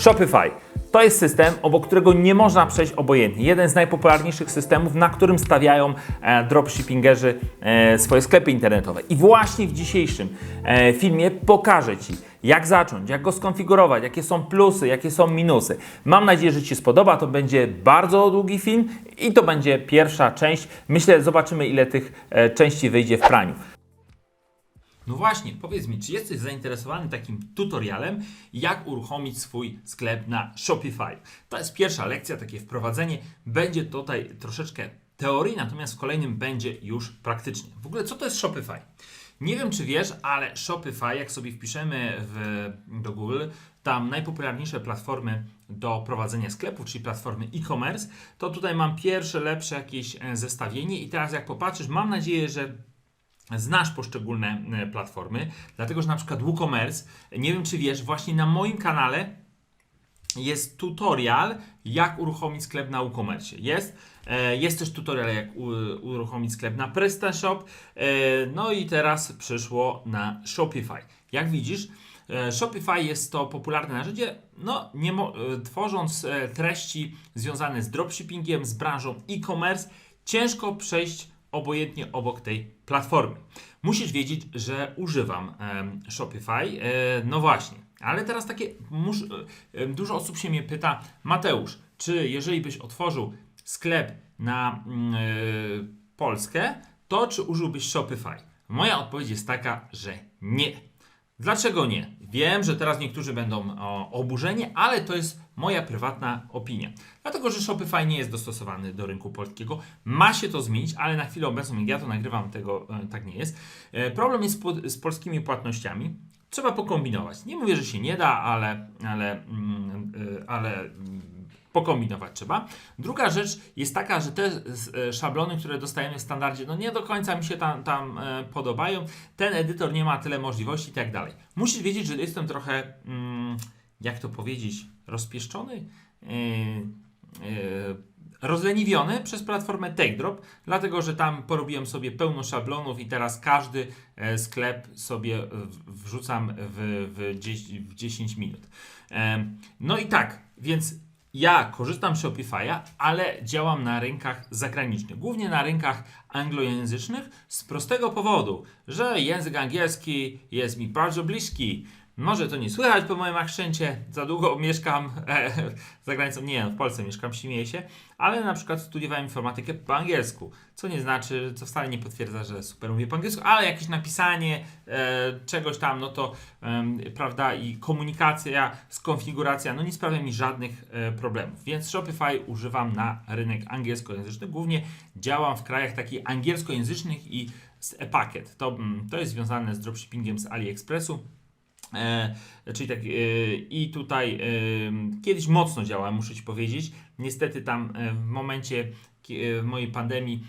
Shopify. To jest system, obok którego nie można przejść obojętnie. Jeden z najpopularniejszych systemów, na którym stawiają e, dropshippingerzy e, swoje sklepy internetowe. I właśnie w dzisiejszym e, filmie pokażę Ci, jak zacząć, jak go skonfigurować, jakie są plusy, jakie są minusy. Mam nadzieję, że Ci spodoba. To będzie bardzo długi film i to będzie pierwsza część. Myślę, zobaczymy, ile tych części wyjdzie w praniu. No właśnie, powiedz mi, czy jesteś zainteresowany takim tutorialem, jak uruchomić swój sklep na Shopify? To jest pierwsza lekcja, takie wprowadzenie. Będzie tutaj troszeczkę teorii, natomiast w kolejnym będzie już praktycznie. W ogóle, co to jest Shopify? Nie wiem, czy wiesz, ale Shopify, jak sobie wpiszemy w, do Google, tam najpopularniejsze platformy do prowadzenia sklepów, czyli platformy e-commerce, to tutaj mam pierwsze, lepsze jakieś e, zestawienie i teraz jak popatrzysz, mam nadzieję, że znasz poszczególne e, platformy, dlatego że na przykład WooCommerce, nie wiem czy wiesz, właśnie na moim kanale jest tutorial, jak uruchomić sklep na WooCommerce. Jest. E, Jest też tutorial, jak uruchomić sklep na PrestaShop. E, No i teraz przyszło na Shopify. Jak widzisz, Shopify jest to popularne narzędzie, no, nie tworząc treści związane z dropshippingiem, z branżą e-commerce, ciężko przejść obojętnie obok tej platformy. Musisz wiedzieć, że używam Shopify. E, no właśnie, ale teraz takie mus, e, dużo osób się mnie pyta, Mateusz, czy jeżeli byś otworzył sklep na mm, e, Polskę, to czy użyłbyś Shopify? Moja odpowiedź jest taka, że nie. Dlaczego nie? Wiem, że teraz niektórzy będą oburzeni, ale to jest moja prywatna opinia. Dlatego, że Shopify nie jest dostosowany do rynku polskiego. Ma się to zmienić, ale na chwilę obecną, jak ja to nagrywam, tego e, tak nie jest. E, problem jest z polskimi płatnościami. Trzeba pokombinować. Nie mówię, że się nie da, ale, ale, mm, e, ale pokombinować trzeba. Druga rzecz jest taka, że te e, szablony, które dostajemy w standardzie, no nie do końca mi się tam, tam e, podobają. Ten edytor nie ma tyle możliwości i tak dalej. Musisz wiedzieć, że jestem trochę, mm, jak to powiedzieć, rozpieszczony, e, rozleniwiony przez platformę TakeDrop, dlatego że tam porobiłem sobie pełno szablonów i teraz każdy sklep sobie wrzucam w, w, 10, w 10 minut. No i tak, więc ja korzystam z Shopify'a, ale działam na rynkach zagranicznych, głównie na rynkach anglojęzycznych z prostego powodu, że język angielski jest mi bardzo bliski. Może to nie słychać po moim akcencie, za długo mieszkam e, za granicą, nie, w Polsce mieszkam, śmieję się, ale na przykład studiowałem informatykę po angielsku, co nie znaczy, co wcale nie potwierdza, że super mówię po angielsku, ale jakieś napisanie e, czegoś tam, no to em, prawda, i komunikacja, skonfiguracja, no nie sprawia mi żadnych e, problemów. Więc Shopify używam na rynek angielskojęzyczny. Głównie działam w krajach takich angielskojęzycznych i z e-packet. To, mm, to jest związane z dropshippingiem z AliExpressu. E, czyli tak, e, i tutaj e, kiedyś mocno działałem, muszę Ci powiedzieć. Niestety tam w momencie w mojej pandemii,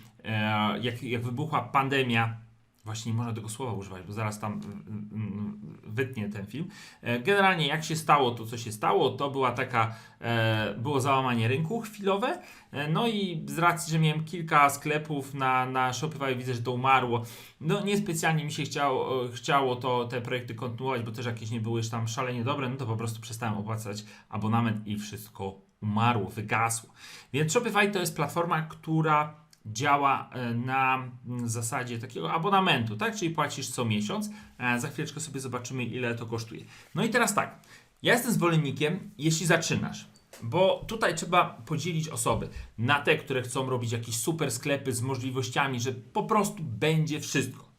jak, jak wybuchła pandemia, właśnie nie można tego słowa używać, bo zaraz tam mm, mm, wytnie ten film. E, Generalnie jak się stało to, co się stało, to była taka, e, było załamanie rynku chwilowe, e, no i z racji, że miałem kilka sklepów na, na Shopify, widzę, że to umarło, no niespecjalnie mi się chciało, chciało to, te projekty kontynuować, bo też jakieś nie były już tam szalenie dobre, no to po prostu przestałem opłacać abonament i wszystko umarło, wygasło. Więc Shopify to jest platforma, która działa e, na mm, zasadzie takiego abonamentu, tak? Czyli płacisz co miesiąc. E, Za chwileczkę sobie zobaczymy, ile to kosztuje. No i teraz tak. Ja jestem zwolennikiem, jeśli zaczynasz, bo tutaj trzeba podzielić osoby na te, które chcą robić jakieś super sklepy z możliwościami, że po prostu będzie wszystko.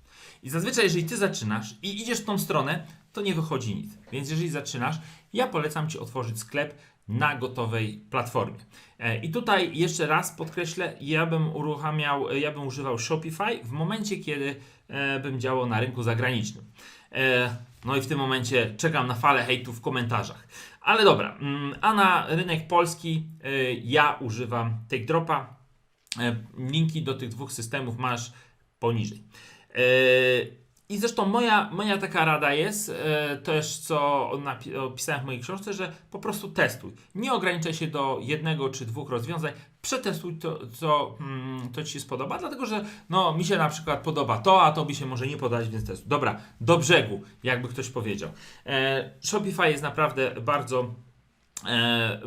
I zazwyczaj, jeżeli ty zaczynasz i idziesz w tą stronę, to nie wychodzi nic. Więc jeżeli zaczynasz, ja polecam ci otworzyć sklep na gotowej platformie. E, I tutaj jeszcze raz podkreślę, ja bym uruchamiał, e, ja bym używał Shopify w momencie, kiedy e, bym działał na rynku zagranicznym. No i w tym momencie czekam na falę hejtu w komentarzach. Ale dobra, mm, a na rynek polski ja używam TakeDropa. Linki do tych dwóch systemów masz poniżej. I zresztą moja, moja taka rada jest, e, też co opisałem w mojej książce, że po prostu testuj. Nie ograniczaj się do jednego czy dwóch rozwiązań. Przetestuj to, co mm, to Ci się spodoba, dlatego że no, mi się na przykład podoba to, a to mi się może nie podać, więc testuj. Dobra, do brzegu, jakby ktoś powiedział. E, Shopify jest naprawdę bardzo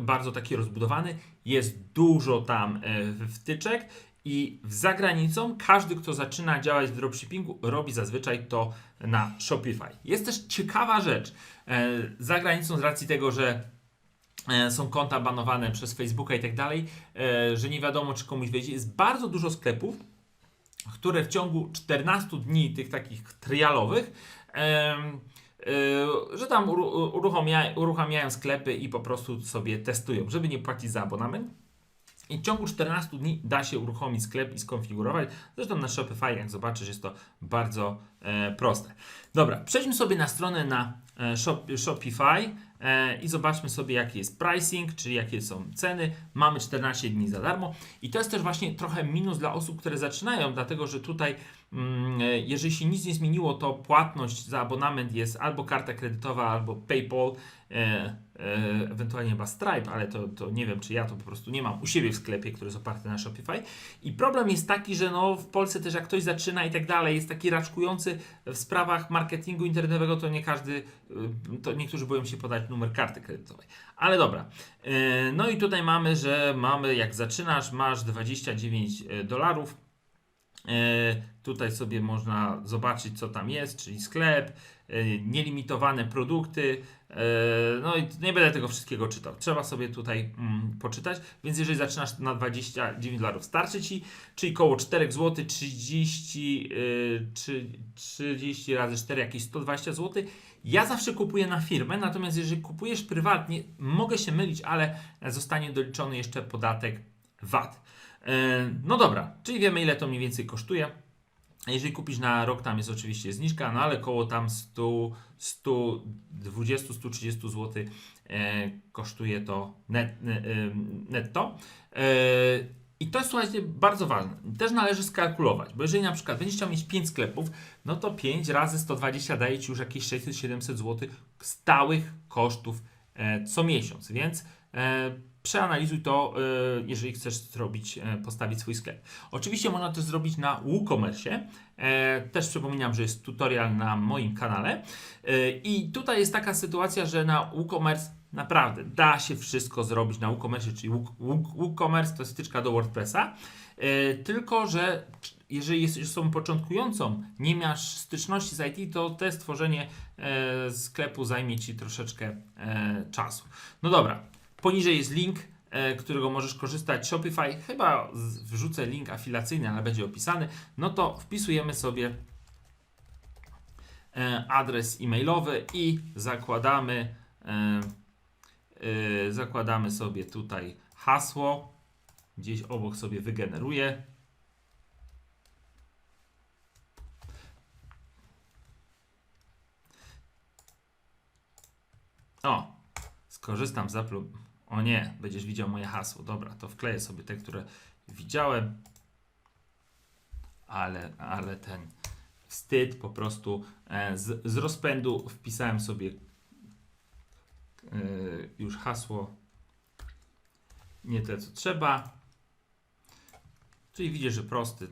bardzo taki rozbudowany. Jest dużo tam e, wtyczek i za granicą każdy, kto zaczyna działać w dropshippingu, robi zazwyczaj to na Shopify. Jest też ciekawa rzecz. E, za granicą z racji tego, że e, są konta banowane przez Facebooka i tak dalej, e, że nie wiadomo, czy komuś wejdzie. Jest bardzo dużo sklepów, które w ciągu 14 dni tych takich trialowych em, y, że tam uru- uruchamia, uruchamiają sklepy i po prostu sobie testują, żeby nie płacić za abonament. I w ciągu 14 dni da się uruchomić sklep i skonfigurować. Zresztą na Shopify, jak zobaczysz, jest to bardzo e, proste. Dobra, przejdźmy sobie na stronę na e, shop, Shopify e, i zobaczmy sobie, jaki jest pricing, czyli jakie są ceny. Mamy 14 dni za darmo i to jest też właśnie trochę minus dla osób, które zaczynają, dlatego że tutaj, jeżeli się nic nie zmieniło, to płatność za abonament jest albo karta kredytowa, albo PayPal. E, e, ewentualnie chyba Stripe, ale to, to nie wiem, czy ja to po prostu nie mam u siebie w sklepie, który jest oparty na Shopify. I problem jest taki, że no w Polsce też jak ktoś zaczyna i tak dalej, jest taki raczkujący w sprawach marketingu internetowego, to nie każdy, y, to niektórzy boją się podać numer karty kredytowej. Ale dobra. E, No i tutaj mamy, że mamy, jak zaczynasz, masz 29 dolarów. E, Tutaj sobie można zobaczyć, co tam jest, czyli sklep, e, nielimitowane produkty. e, No i nie będę tego wszystkiego czytał. Trzeba sobie tutaj mm, poczytać. Więc jeżeli zaczynasz na 29 dolarów, starczy ci, czyli koło 4 zł, 30, y, czy 30 razy 4, jakieś 120 zł. Ja zawsze kupuję na firmę, natomiast jeżeli kupujesz prywatnie, mogę się mylić, ale zostanie doliczony jeszcze podatek VAT. E, No dobra, czyli wiemy ile to mniej więcej kosztuje. Jeżeli kupisz na rok, tam jest oczywiście zniżka, no ale koło tam 100, 120-130 zł e, kosztuje to net, e, e, netto. I to jest słuchajcie bardzo ważne. Też należy skalkulować, bo jeżeli na przykład będziesz chciał mieć 5 sklepów, no to 5 razy 120 daje Ci już jakieś 600-700 zł stałych kosztów co miesiąc, więc przeanalizuj to, e, jeżeli chcesz zrobić, e, postawić swój sklep. Oczywiście można to zrobić na WooCommerce. E, też przypominam, że jest tutorial na moim kanale. I tutaj jest taka sytuacja, że na WooCommerce naprawdę da się wszystko zrobić na WooCommerce, czyli Woo- Woo- WooCommerce to jest wtyczka do WordPressa. Tylko, że jeżeli jesteś osobą początkującą, nie masz styczności z IT, to te stworzenie sklepu zajmie Ci troszeczkę czasu. No dobra, poniżej jest link, e, którego możesz korzystać. Shopify, chyba wrzucę link afilacyjny, ale będzie opisany. No to wpisujemy sobie e, adres e-mailowy i zakładamy, e, zakładamy sobie tutaj hasło. Gdzieś obok sobie wygeneruję. O, skorzystam z Apple. O nie, będziesz widział moje hasło. Dobra, to wkleję sobie te, które widziałem. Ale, ale ten wstyd po prostu e, z, z rozpędu wpisałem sobie e, już hasło nie tyle co trzeba. Czyli widzisz, że prosty.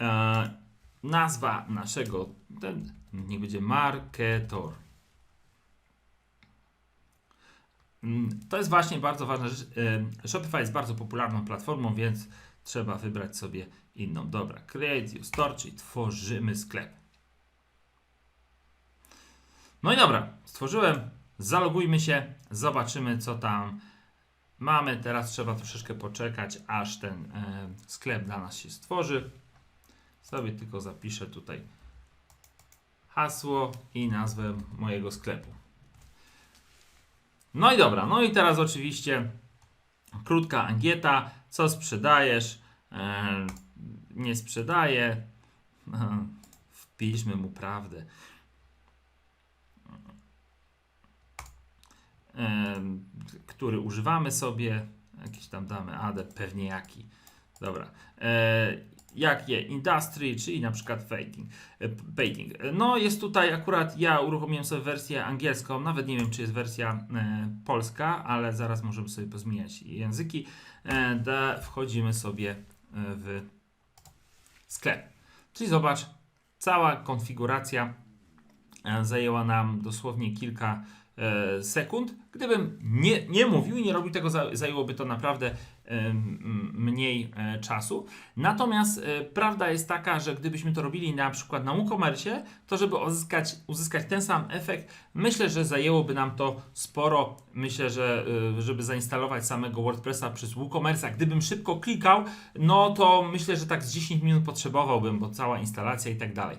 E, nazwa naszego, ten niech będzie marketor. Mm, To jest właśnie bardzo ważna rzecz. Shopify jest bardzo popularną platformą, więc trzeba wybrać sobie inną. Dobra, create your store, czyli tworzymy sklep. No i dobra, stworzyłem. Zalogujmy się, zobaczymy co tam mamy. Teraz trzeba troszeczkę poczekać, aż ten e, sklep dla nas się stworzy. Sobie tylko zapiszę tutaj hasło i nazwę mojego sklepu. No i dobra, no i teraz oczywiście krótka angieta, co sprzedajesz, e, nie sprzedaję, wpiszmy mu prawdę. E, który używamy sobie, jakiś tam damy adep, pewnie jaki. Dobra. E, jakie industry, czyli na przykład fading, e, painting. No jest tutaj akurat, ja uruchomiłem sobie wersję angielską, nawet nie wiem czy jest wersja e, polska, ale zaraz możemy sobie pozmieniać języki. E, wchodzimy sobie e, w sklep. Czyli zobacz, cała konfiguracja zajęła nam dosłownie kilka, sekund. Gdybym nie, nie mówił i nie robił tego, za- zajęłoby to naprawdę mniej e, czasu. Natomiast e, prawda jest taka, że gdybyśmy to robili na przykład na WooCommerce, to żeby uzyskać, uzyskać ten sam efekt, myślę, że zajęłoby nam to sporo. Myślę, że e, żeby zainstalować samego WordPressa przez WooCommerce, gdybym szybko klikał, no to myślę, że tak z 10 minut potrzebowałbym, bo cała instalacja i tak dalej.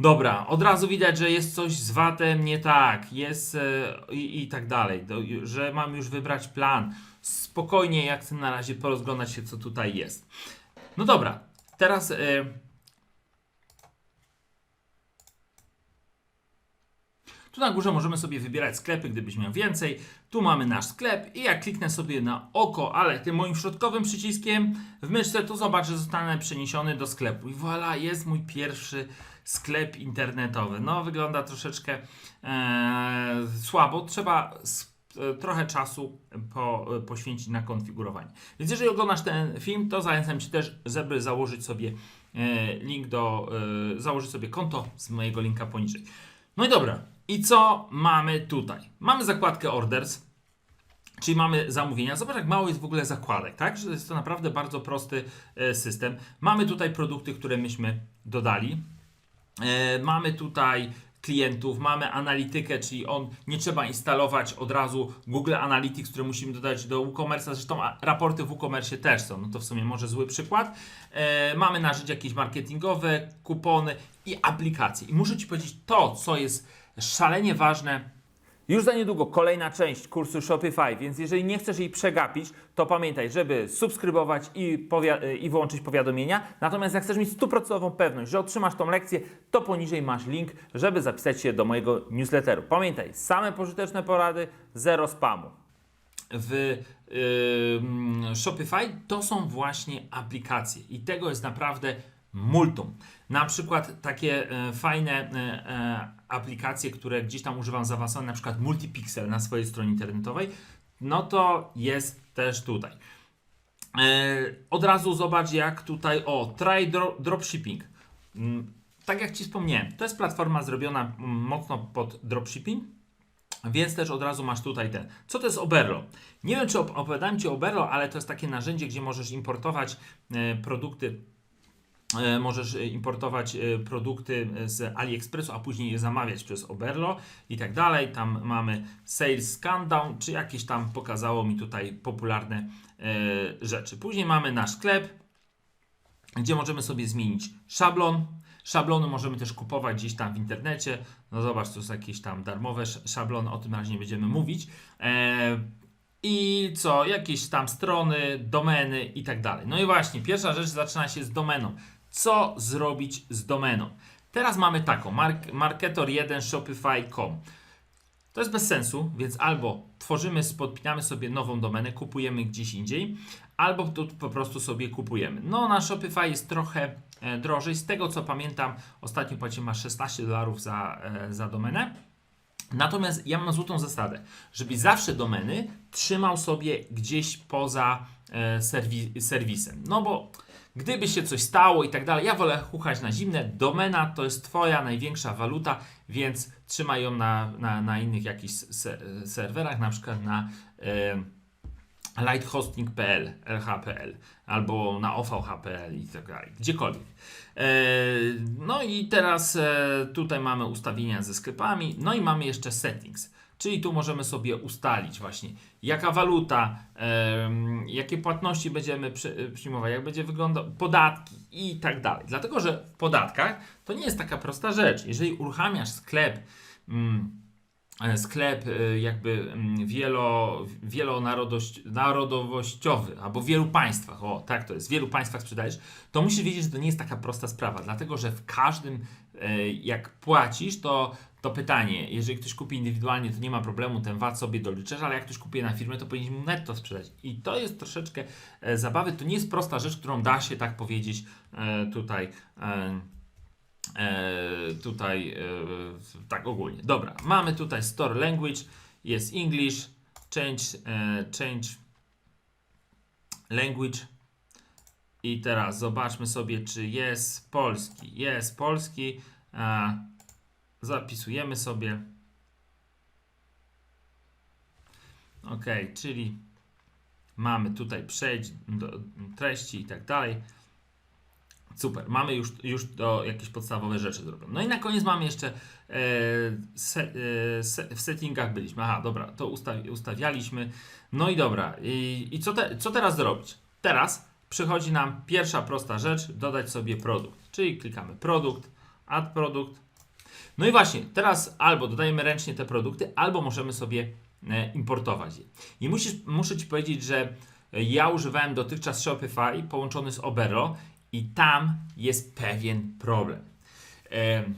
Dobra, od razu widać, że jest coś z VAT-em nie tak, jest e, i, tak dalej, do, że mam już wybrać plan. Spokojnie, jak chcę na razie porozglądać się, co tutaj jest. No dobra, teraz. E, tu na górze możemy sobie wybierać sklepy, gdybyś miał więcej. Tu mamy nasz sklep i jak kliknę sobie na oko, ale tym moim środkowym przyciskiem w myszce, to zobacz, że zostanę przeniesiony do sklepu. I voilà, jest mój pierwszy sklep internetowy. No, wygląda troszeczkę e, słabo. Trzeba e, trochę czasu po, e, poświęcić na konfigurowanie. Więc jeżeli oglądasz ten film, to zachęcam Cię też, żeby założyć sobie e, link do, założyć sobie konto z mojego linka poniżej. No i dobra. I co mamy tutaj? Mamy zakładkę Orders, czyli mamy zamówienia. Zobacz, jak mało jest w ogóle zakładek, tak? Że jest to naprawdę bardzo prosty system. Mamy tutaj produkty, które myśmy dodali. E, mamy tutaj klientów, mamy analitykę, czyli on nie trzeba instalować od razu Google Analytics, które musimy dodać do WooCommerce. Zresztą raporty w WooCommerce też są, no to w sumie może zły przykład. E, mamy narzędzia jakieś marketingowe, kupony i aplikacje. I muszę Ci powiedzieć to, co jest szalenie ważne już za niedługo kolejna część kursu Shopify, więc jeżeli nie chcesz jej przegapić, to pamiętaj, żeby subskrybować i, i wyłączyć powiadomienia. Natomiast jak chcesz mieć stuprocentową pewność, że otrzymasz tą lekcję, to poniżej masz link, żeby zapisać się do mojego newsletteru. Pamiętaj, same pożyteczne porady, zero spamu w ym, Shopify to są właśnie aplikacje i tego jest naprawdę multum. Na przykład takie e, fajne e, e, aplikacje, które gdzieś tam używam zaawansowane, na przykład Multipixel na swojej stronie internetowej, no to jest też tutaj. Od razu zobacz jak tutaj, o, try dro, dropshipping. Mm, Tak jak Ci wspomniałem, to jest platforma zrobiona mm, mocno pod dropshipping, więc też od razu masz tutaj ten. Co to jest Oberlo? Nie wiem, czy op- opowiadałem Ci o Oberlo, ale to jest takie narzędzie, gdzie możesz importować produkty. E, możesz e, importować e, produkty z AliExpressu, a później je zamawiać przez Oberlo i tak dalej. Tam mamy Sales Countdown, czy jakieś tam pokazało mi tutaj popularne rzeczy. Później mamy nasz sklep, gdzie możemy sobie zmienić szablon. Szablony możemy też kupować gdzieś tam w internecie. No zobacz, to są jakieś tam darmowe sz- szablony, o tym razie nie będziemy mówić. I co, jakieś tam strony, domeny i tak dalej. No i właśnie, pierwsza rzecz zaczyna się z domeną. Co zrobić z domeną? Teraz mamy taką, mark, marketor1 shopify.com. To jest bez sensu, więc albo tworzymy, podpinamy sobie nową domenę, kupujemy gdzieś indziej, albo tu po prostu sobie kupujemy. No na Shopify jest trochę e, drożej. Z tego co pamiętam, ostatnio płaciłem masz 16 dolarów za, e, za domenę. Natomiast ja mam złotą zasadę, żeby zawsze domeny trzymał sobie gdzieś poza e, serwi- serwisem. No bo gdyby się coś stało i tak dalej, ja wolę chuchać na zimne. Domena to jest Twoja największa waluta, więc trzymaj ją na, na, na innych jakichś se- serwerach, na przykład na e, lighthosting.pl, lh.pl albo na ovh.pl i tak dalej, gdziekolwiek. E, no i teraz e, tutaj mamy ustawienia ze sklepami, no i mamy jeszcze settings, czyli tu możemy sobie ustalić właśnie jaka waluta, jakie płatności będziemy przy, przyjmować, jak będzie wyglądał podatki i tak dalej. Dlatego, że w podatkach to nie jest taka prosta rzecz. Jeżeli uruchamiasz sklep, mm, e, sklep e, jakby mm, wielo, wielonarodowość- narodowościowy albo w wielu państwach, o tak to jest, w wielu państwach sprzedajesz, to musisz wiedzieć, że to nie jest taka prosta sprawa, dlatego że w każdym, e, jak płacisz, to, to pytanie, jeżeli ktoś kupi indywidualnie, to nie ma problemu, ten VAT sobie doliczasz, ale jak ktoś kupuje na firmę, to powinien mu netto sprzedać. I to jest troszeczkę e, zabawy, to nie jest prosta rzecz, którą da się tak powiedzieć e, tutaj. E, e, tutaj e, tak ogólnie. Dobra, mamy tutaj store language, jest English, change, e, change language i teraz zobaczmy sobie, czy jest polski. Jest polski, a zapisujemy sobie. Ok, czyli mamy tutaj przejść do treści i tak dalej. Super, mamy już, już to jakieś podstawowe rzeczy zrobione. No i na koniec mamy jeszcze e, se, e, se, w settingach byliśmy. Aha, dobra, to ustawi, ustawialiśmy. No i dobra, i, i co, te, co teraz zrobić? Teraz przychodzi nam pierwsza prosta rzecz, dodać sobie produkt. Czyli klikamy produkt, add produkt. No i właśnie, teraz albo dodajemy ręcznie te produkty, albo możemy sobie e, importować je. I musisz, muszę Ci powiedzieć, że ja używałem dotychczas Shopify połączony z Obero i tam jest pewien problem. Em,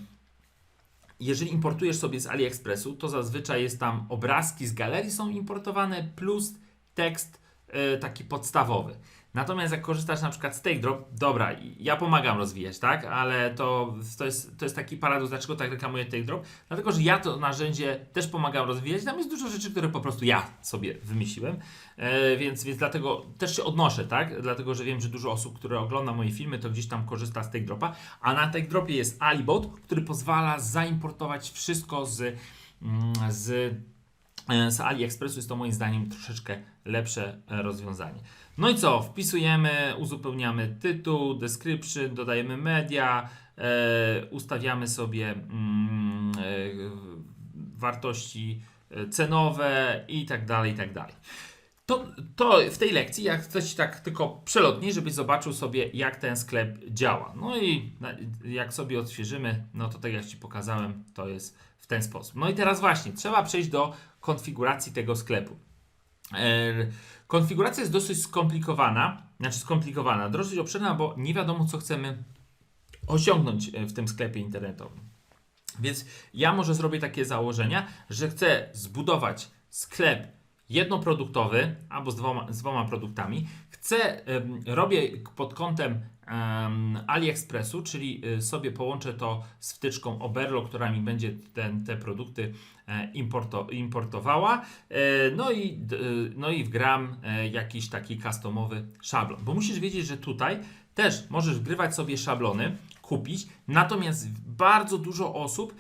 Jeżeli importujesz sobie z AliExpressu, to zazwyczaj jest tam obrazki z galerii są importowane plus tekst e, taki podstawowy. Natomiast jak korzystasz na przykład z TakeDrop, dobra, ja pomagam rozwijać, tak? Ale to, to, jest, to jest taki paradoks, dlaczego tak reklamuję TakeDrop? Dlatego, że ja to narzędzie też pomagam rozwijać. Tam jest dużo rzeczy, które po prostu ja sobie wymyśliłem, e, więc, więc dlatego też się odnoszę, tak? Dlatego, że wiem, że dużo osób, które ogląda moje filmy, to gdzieś tam korzysta z TakeDropa, a na TakeDropie jest Alibot, który pozwala zaimportować wszystko z, mm, z E, z AliExpressu jest to moim zdaniem troszeczkę lepsze e, rozwiązanie. No i co? Wpisujemy, uzupełniamy tytuł, description, dodajemy media, e, ustawiamy sobie mm, e, wartości e, cenowe i tak dalej, i tak dalej. To, to w tej lekcji, jak chcesz tak tylko przelotnie, żebyś zobaczył sobie, jak ten sklep działa. No i jak sobie odświeżymy, no to tak jak Ci pokazałem, to jest w ten sposób. No i teraz właśnie, trzeba przejść do konfiguracji tego sklepu. Konfiguracja jest dosyć skomplikowana, znaczy skomplikowana, dosyć obszerna, bo nie wiadomo, co chcemy osiągnąć e, w tym sklepie internetowym. Więc ja może zrobię takie założenia, że chcę zbudować sklep jednoproduktowy albo z dwoma, z dwoma produktami. Chcę, robię pod kątem em, AliExpressu, czyli y, sobie połączę to z wtyczką Oberlo, która mi będzie ten, te produkty e, importo, importowała. E, no, i, y, no i wgram e, jakiś taki customowy szablon. Bo musisz wiedzieć, że tutaj też możesz wgrywać sobie szablony, kupić, natomiast bardzo dużo osób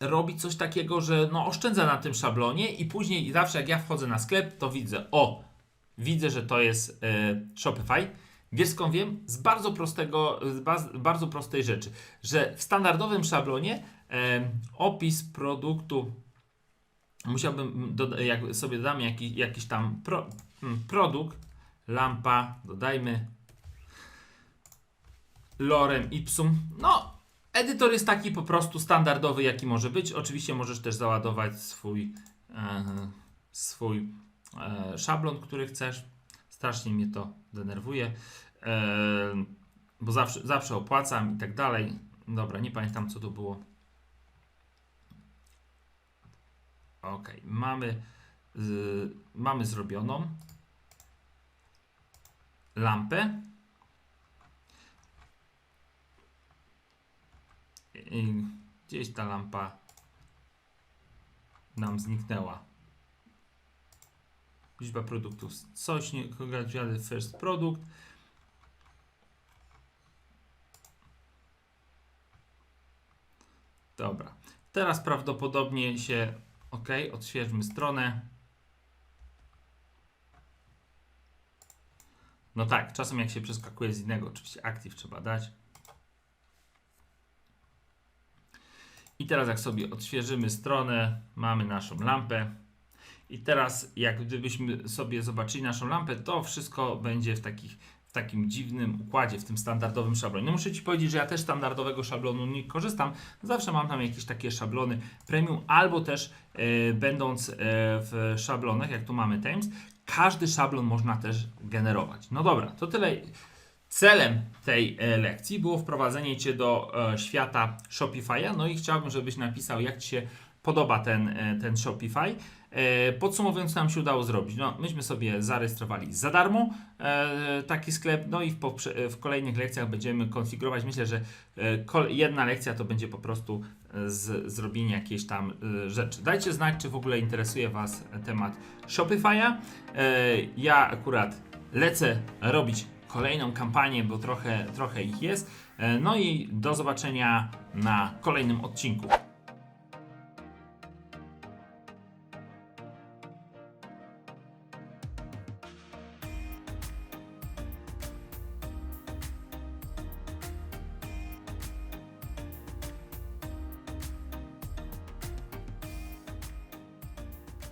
robi coś takiego, że no oszczędza na tym szablonie i później zawsze jak ja wchodzę na sklep, to widzę, o, widzę, że to jest Shopify. Wiesz skąd wiem? Z bardzo prostego, z bardzo prostej rzeczy, że w standardowym szablonie e, opis produktu musiałbym, jak sobie dodamy jakiś, jakiś tam pro, mm, produkt, lampa, dodajmy lorem ipsum, no Edytor jest taki po prostu standardowy, jaki może być. Oczywiście możesz też załadować swój, e, swój e, szablon, który chcesz. Strasznie mnie to denerwuje, e, bo zawsze, zawsze opłacam i tak dalej. Dobra, nie pamiętam co to było. Ok, mamy, mamy zrobioną lampę. I gdzieś ta lampa nam zniknęła. Liczba produktów. Coś nie. Congratulations first product. Dobra. Teraz prawdopodobnie się. Ok, odświeżmy stronę. No tak, czasem jak się przeskakuje z innego, oczywiście aktyw trzeba dać. I teraz jak sobie odświeżymy stronę, mamy naszą lampę. I teraz jak gdybyśmy sobie zobaczyli naszą lampę, to wszystko będzie w, takich, w takim dziwnym układzie, w tym standardowym szablonie. No muszę Ci powiedzieć, że ja też standardowego szablonu nie korzystam. Zawsze mam tam jakieś takie szablony premium, albo też e, będąc e, w szablonach, jak tu mamy Thames, każdy szablon można też generować. No dobra, to tyle. Celem tej e, lekcji było wprowadzenie Cię do e, świata Shopify'a. No i chciałbym, żebyś napisał, jak Ci się podoba ten, e, ten Shopify. E, Podsumowując, co nam się udało zrobić. No, myśmy sobie zarejestrowali za darmo e, taki sklep, no i w, w kolejnych lekcjach będziemy konfigurować. Myślę, że e, jedna lekcja to będzie po prostu z zrobienie jakiejś tam rzeczy. Dajcie znać, czy w ogóle interesuje Was temat Shopify'a. Ja akurat lecę robić kolejną kampanię, bo trochę, trochę ich jest. No i do zobaczenia na kolejnym odcinku.